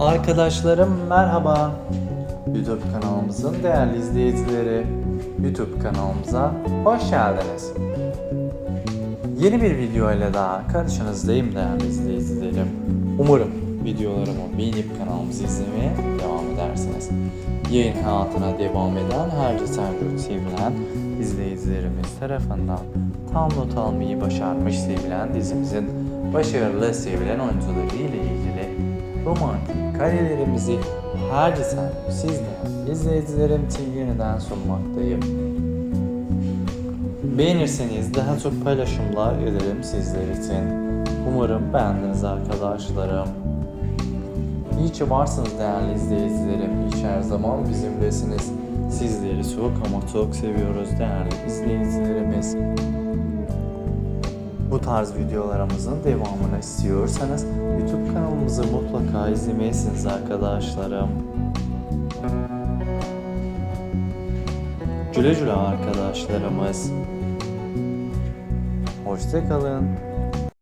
Arkadaşlarım merhaba. YouTube kanalımızın değerli izleyicileri, YouTube kanalımıza hoş geldiniz. Yeni bir video ile daha karşınızdayım değerli izleyicilerim. Umarım videolarımı beğenip kanalımızı izlemeye devam edersiniz. Yayın hayatına devam eden her çok sevilen izleyicilerimiz tarafından tam not almayı başarmış sevilen dizimizin başarılı sevilen oyuncuları ile ilgili romantik karelerimizi her sen sizden izleyicilerim için yeniden sunmaktayım. Beğenirseniz daha çok paylaşımlar ederim sizler için. Umarım beğendiniz arkadaşlarım. İyi ki varsınız değerli izleyicilerim. İyi ki her zaman bizimlesiniz. Sizleri çok ama çok seviyoruz değerli izleyicilerimiz. Tarz videolarımızın devamını istiyorsanız YouTube kanalımızı mutlaka izlemelisiniz arkadaşlarım. Güle güle arkadaşlarımız. Hoşçakalın.